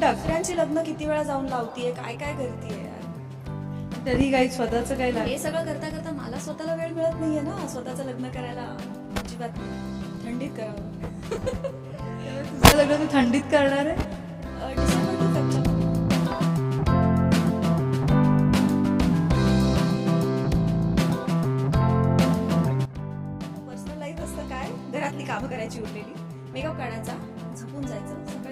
दुसऱ्यांची लग्न किती वेळा जाऊन लावतीये? काय काय करतीये यार? तरी काही स्वतःचं लागेल हे सगळं करता करता मला स्वतःला वेळ मिळत नाहीये ना. स्वतःचं लग्न करायला अजिबात. थंडीत करावं. तुझं लग्न तू थंडीत करणार आहे? पर्सनल लाईफ असतं काय? घरातली कामं करायची उरलेली. मेकअप काढायचा झोपून जायचं.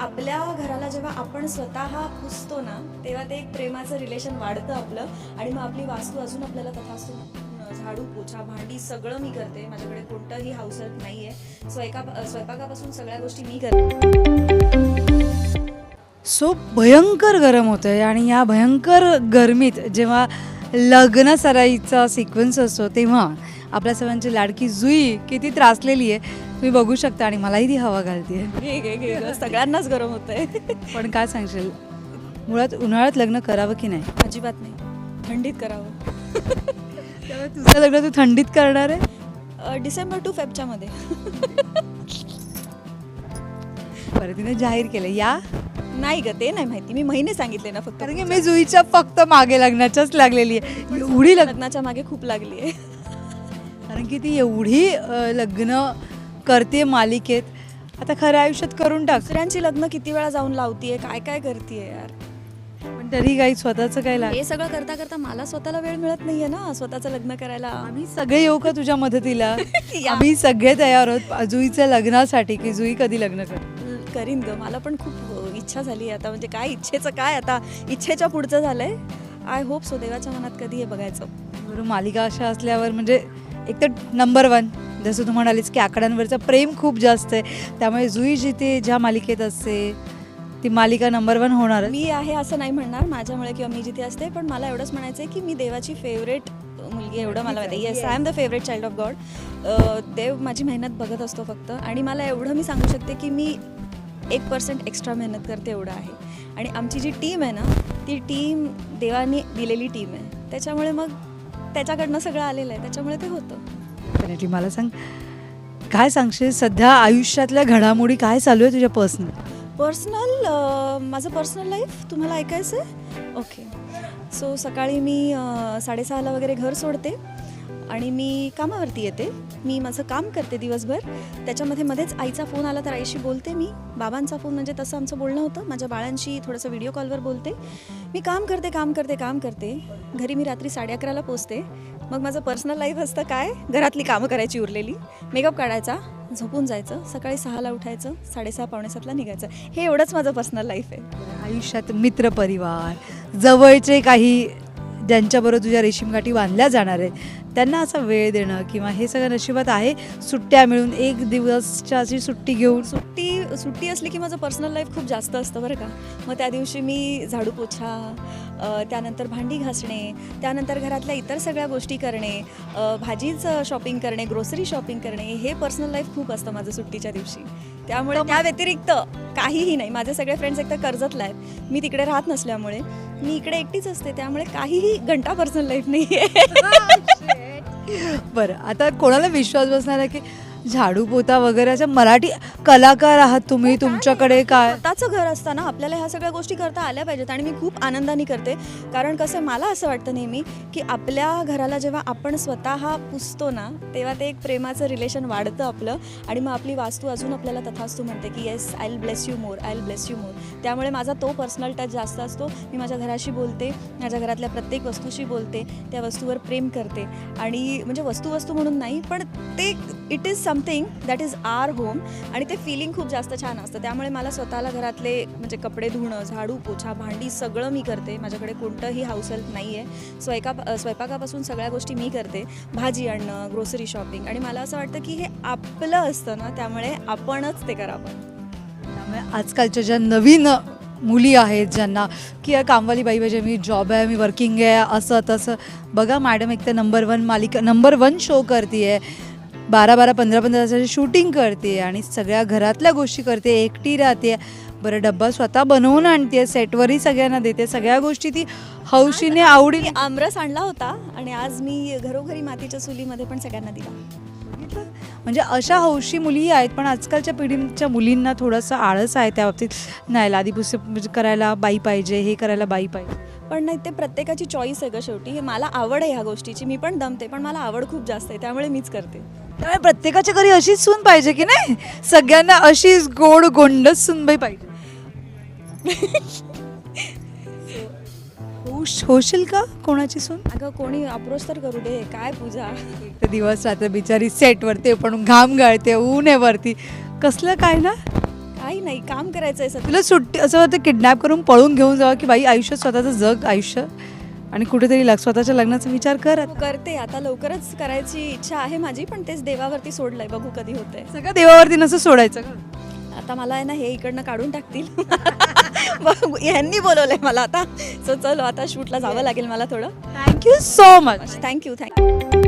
आपल्या घराला जेव्हा आपण स्वतः पुसतो ना तेव्हा ते एक प्रेमाचं रिलेशन वाढतं आपलं. आणि मग आपली वास्तू अजून आपल्याला तथास्तू झाडू पोछा भांडी सगळं मी करते. माझ्याकडे कोणतंही हाऊस हेल्प नाही आहे स्वयंका स्वयंपाकापासून सगळ्या गोष्टी मी करते. सो भयंकर गरम होतं आहे आणि या भयंकर गरमीत जेव्हा लग्न सराईचा सिक्वेन्स असतो तेव्हा आपल्या सर्वांची लाडकी जुई किती त्रासलेली आहे तुम्ही बघू शकता आणि मलाही ती हवा घालते. सगळ्यांनाच गरम होतंय. पण काय सांगशील मुळात उन्हाळ्यात लग्न करावं की नाही? अजिबात नाही. थंडीत करावं. त्यामुळे तुझं लग्न तू थंडीत करणार आहे? डिसेंबर टू फेबच्या मध्ये. बरं तिने जाहीर केलं या. नाही ग ते नाही माहिती. मी महिने सांगितले ना फक्त कारण की मी जुईच्या फक्त मागे लग्नाच्याच लागलेली आहे. एवढी लग्न लग्नाच्या मागे खूप लागली आहे. कारण की ती एवढी अ, लग्न करते मालिकेत. आता खऱ्या आयुष्यात करून टाक. दुसऱ्यांची लग्न किती वेळा जाऊन लावतीये काय काय करतीये यार. पण तरी काही स्वतःचं लाग हे सगळं करता करता मला स्वतःला वेळ मिळत नाहीये ना स्वतःचं लग्न करायला. आम्ही सगळे येऊ का तुझ्या मदतीला? या. आम्ही सगळे तयार आहोत जुईच्या लग्नासाठी की जुई कधी लग्न कर करीन ग मला पण खूप अ, इच्छा झाली आहे आता म्हणजे काय इच्छेचं काय आता? इच्छेच्या पुढचं झालंय. आय होप सो देवाच्या मनात कधी हे बघायचं. बरोबर मालिका अशा असल्यावर म्हणजे एक तर नंबर वन जसं तू म्हणालीस की आकड्यांवरचं प्रेम खूप जास्त आहे. त्यामुळे जुई जिथे ज्या मालिकेत असते ती मालिका नंबर वन होणार. मी आहे असं नाही म्हणणार माझ्यामुळे किंवा मी जिथे असते पण मला एवढंच म्हणायचं आहे की मी देवाची फेवरेट मुलगी एवढं मला माहिती yes I am the favourite child of God देव माझी मेहनत बघत असतो फक्त. आणि मला एवढं मी सांगू शकते की मी एक पर्सेंट एक्स्ट्रा मेहनत करते एवढं आहे. आणि आमची जी टीम आहे ना ती टीम देवाने दिलेली टीम आहे. त्याच्यामुळे मग त्याच्याकडनं सगळं आलेलं आहे. त्याच्यामुळे ते होतं. मला सांग काय सांगशील? सध्या आयुष्यातल्या घडामोडी काय चालू आहे तुझ्या पर्सनल पर्सनल माझं पर्सनल लाईफ तुम्हाला ऐकायचं आहे ओके सो सकाळी मी साडेसहाला वगैरे घर सोडते. आणि मी कामावरती येते. मी माझं काम करते दिवसभर. त्याच्यामध्ये मध्येच आईचा फोन आला तर आईशी बोलते मी. बाबांचा फोन म्हणजे तसं आमचं बोलणं होतं. माझ्या बाळांशी थोडंसं व्हिडिओ कॉलवर बोलते. मी काम करते काम करते काम करते. घरी मी रात्री साडे अकराला पोचते. मग माझं पर्सनल लाईफ असतं काय? घरातली कामं करायची उरलेली. मेकअप काढायचा झोपून जायचं सकाळी सहाला उठायचं साडेसहा पावणे सातला निघायचं. हे एवढंच माझं पर्सनल लाईफ आहे. आयुष्यात मित्रपरिवार जवळचे काही ज्यांच्याबरोबर तुझ्या रेशीमगाठी बांधल्या जाणार आहेत त्यांना असा वेळ देणं किंवा हे सगळं नशिबात आहे सुट्ट्या मिळून एक दिवसच्या अशी सुट्टी घेऊन. सुट्टी सुट्टी असली की माझं पर्सनल लाईफ खूप जास्त असतं बरं का. मग त्या दिवशी मी झाडू पोछा त्यानंतर भांडी घासणे त्यानंतर घरातल्या इतर सगळ्या गोष्टी करणे भाजीचं शॉपिंग करणे ग्रोसरी शॉपिंग करणे हे पर्सनल लाईफ खूप असतं माझं सुट्टीच्या दिवशी. त्यामुळे त्या व्यतिरिक्त काहीही नाही. माझे सगळे फ्रेंड्स एकतर कर्जतला आहेत मी तिकडे राहत नसल्यामुळे. मी इकडे एकटीच असते. त्यामुळे काहीही घंटा पर्सनल लाईफ नाही आहे बरं. आता कोणाला विश्वास बसणार आहे की झाडू पोता वगैरे असं मराठी कलाकार आहात तुम्ही तुमच्याकडे काय? स्वतःचं घर असताना आपल्याला ह्या सगळ्या गोष्टी करता आल्या पाहिजेत आणि मी खूप आनंदाने करते. कारण कसं मला असं वाटतं नेहमी की आपल्या घराला जेव्हा आपण स्वतः पुसतो ना तेव्हा ते एक प्रेमाचं रिलेशन वाढतं आपलं आणि मग आपली वास्तू अजून आपल्याला तथास्तू म्हणते की yes I bless you more I bless you more त्यामुळे माझा तो पर्सनल टच जास्त असतो. मी माझ्या घराशी बोलते माझ्या घरातल्या प्रत्येक वस्तूशी बोलते त्या वस्तूवर प्रेम करते. आणि म्हणजे वस्तू वस्तू म्हणून नाही पण ते it is something that is our home आणि ते फिलिंग खूप जास्त छान असतं. त्यामुळे मला स्वतःला घरातले म्हणजे कपडे धुणं झाडू पोछा भांडी सगळं मी करते. माझ्याकडे कोणतंही हाऊस हेल्प नाही आहे स्वयंका स्वयंपाकापासून सगळ्या गोष्टी मी करते. भाजी आणणं ग्रोसरी शॉपिंग आणि मला असं वाटतं की हे आपलं असतं ना त्यामुळे आपणच ते करावं. त्यामुळे आजकालच्या ज्या नवीन मुली आहेत ज्यांना की या कामवाली बाई पाहिजे मी जॉब आहे मी वर्किंग आहे असं तसं. बघा मॅडम एक तर नंबर वन मालिका नंबर वन शो करते आहे बारा बारा पंधरा पंधरा तासाची शूटिंग करते आणि सगळ्या घरातल्या गोष्टी करते एकटी राहते. बरं डब्बा स्वतः बनवून आणते सेटवरही सगळ्यांना देते. सगळ्या गोष्टी ती हौशीने आवडीने मी आमरस आणला होता आणि आज मी घरोघरी मातीच्या चुलीमध्ये पण सगळ्यांना दिला? म्हणजे अशा हौशी मुलीही आहेत पण आजकालच्या पिढीच्या मुलींना थोडंसं आळस आहे त्या बाबतीत. नाही लादीपुसे म्हणजे करायला बाई पाहिजे हे करायला बाई पाहिजे. पण नाही ते प्रत्येकाची चॉईस आहे ग शेवटी. हे मला आवड आहे ह्या गोष्टीची. मी पण दमते पण मला आवड खूप जास्त आहे त्यामुळे मीच करते. त्यामुळे प्रत्येकाच्या घरी अशीच सून पाहिजे की नाही? सगळ्यांना अशीच गोड गोंडच सूनबाई पाहिजे. होश- होशील का कोणाची सून? अगं कोणी अप्रोच तर करू दे. काय पूजा? ते दिवस रात्र बिचारी सेटवरती पण घाम गाळते ऊन आहे वरती. कसलं काय ना? काही नाही काम करायचं आहे सध्या. तुला सुट्टी असं वाटतं किडनॅप करून पळून घेऊन जावं की बाई आयुष्य स्वतःचं जग आयुष्य? आणि कुठेतरी लग स्वतःच्या लग्नाचा विचार कर. आता. करते. आता लवकरच करायची इच्छा आहे माझी पण तेच देवावरती सोडलंय. बघू कधी होतंय. सगळं देवावरती नसं सोडायचं का? आता मला आहे ना हे इकडनं काढून टाकतील. बघ, यांनी बोलवलंय मला आता. सो चलो आता शूटला जावं लागेल मला थोडं. Thank you so much thank you thank you